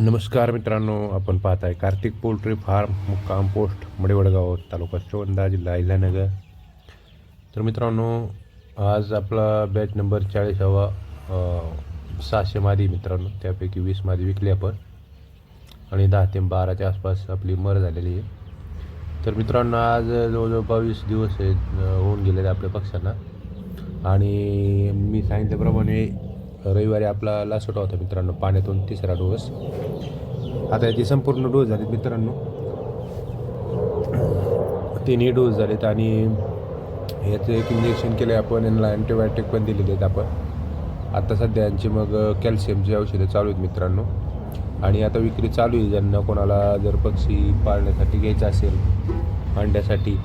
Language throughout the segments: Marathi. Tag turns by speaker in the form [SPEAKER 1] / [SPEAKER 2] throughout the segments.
[SPEAKER 1] नमस्कार मित्रांनो आपण पाहत आहे कार्तिक पोल्ट्री फार्म मुक्काम पोस्ट मडेवडगाव तालुका श्रवंदा जिल्हा अहिल्यानगर. तर मित्रांनो आज आपला बॅच नंबर चाळीसावा हवा सहाशे मादी मित्रांनो त्यापैकी वीस मादी विकली आपण. आणि दहा ते बाराच्या आसपास आपली मर झालेली आहे. तर मित्रांनो आज जवळजवळ बावीस दिवस आहेत, होऊन गेलेले आपल्या पक्षांना आणि मी सांगितल्याप्रमाणे रविवारी आपला लासोटा होता मित्रांनो पाण्यातून तिसरा डोस. आता याची संपूर्ण डोस झालेत मित्रांनो. तिन्ही डोस झालेत आणि याचं एक इंजेक्शन केलं आहे आपण यांना अँटीबायोटिक पण दिलेले आहेत आपण. आता सध्या यांची मग कॅल्शियमची औषधं चालू आहेत मित्रांनो. आणि आता विक्री चालू आहे ज्यांना कोणाला जर पक्षी पाळण्यासाठी घ्यायचं असेल अंड्यासाठी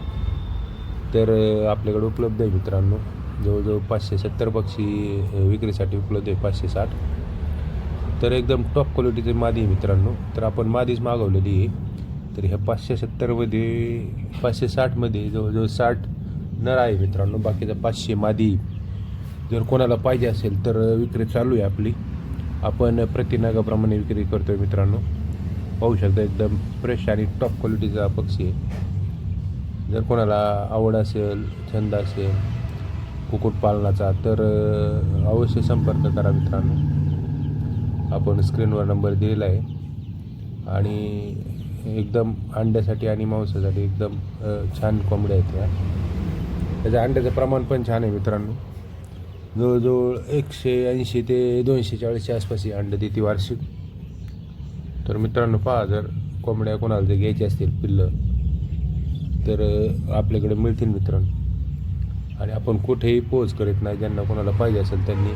[SPEAKER 1] तर आपल्याकडे उपलब्ध आहे मित्रांनो. जवळजवळ पाचशे सत्तर पक्षी विक्रीसाठी उपलब्ध आहे पाचशे साठ. तर एकदम टॉप क्वालिटीचे मादी आहे मित्रांनो. तर आपण मादीच मागवलेली आहे. तर ह्या पाचशे सत्तरमध्ये पाचशे साठमध्ये जवळजवळ साठ नर आहे मित्रांनो. बाकीचा पाचशे मादी जर कोणाला पाहिजे असेल तर विक्री चालू आहे आपली. आपण प्रतिनागाप्रमाणे विक्री करतो आहे मित्रांनो. पाहू शकता एकदम फ्रेश आणि टॉप क्वालिटीचा पक्षी आहे. जर कोणाला आवड असेल छंद असेल कुक्कुटपालनाचा. तर अवश्य संपर्क करा मित्रांनो. आपण स्क्रीनवर नंबर दिलेला आहे. आणि एकदम अंड्यासाठी आणि मांसासाठी एकदम छान कोंबड्या आहेत या. त्याच्या अंड्याचं प्रमाण पण छान आहे मित्रांनो. जवळजवळ एकशे ऐंशी ते दोनशे चाळीसच्या आसपास ही अंडं देते वार्षिक. तर मित्रांनो पहा जर कोंबड्या कोणाला जर घ्यायची असतील पिल्लं तर आपल्याकडे मिळतील मित्रांनो. आणि आपण कुठेही पोच करत नाही. ज्यांना कोणाला पाहिजे असेल त्यांनी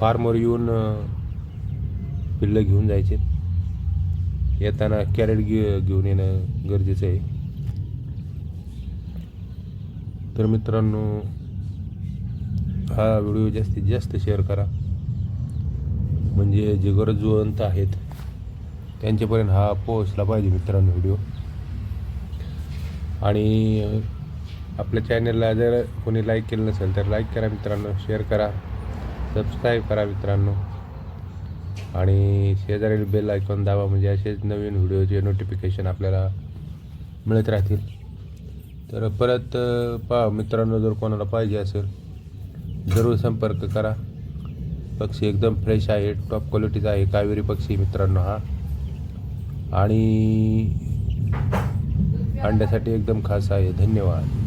[SPEAKER 1] फार्मवर येऊन पिल्लं घेऊन जायचे. येताना कॅरेट घे घेऊन येणं गरजेचं आहे. तर मित्रांनो हा व्हिडिओ जास्तीत जास्त शेअर करा. म्हणजे जे गरजवंत आहेत त्यांच्यापर्यंत हा पोहोचला पाहिजे मित्रांनो व्हिडिओ. आणि आपल्या चॅनलला जर कोणी लाईक केलं नसेल तर लाईक करा मित्रांनो शेअर करा सबस्क्राईब करा मित्रांनो. आणि शेजारील बेल आयकॉन दाबा म्हणजे असेच नवीन व्हिडिओचे नोटिफिकेशन आपल्याला मिळत राहतील. तर परत पा पहा मित्रांनो जर कोणाला पाहिजे असेल जरूर संपर्क करा. पक्षी एकदम फ्रेश आहे टॉप क्वालिटीचा आहे कावेरी पक्षी मित्रांनो हा. आणि अंड्यासाठी एकदम खास आहे. धन्यवाद.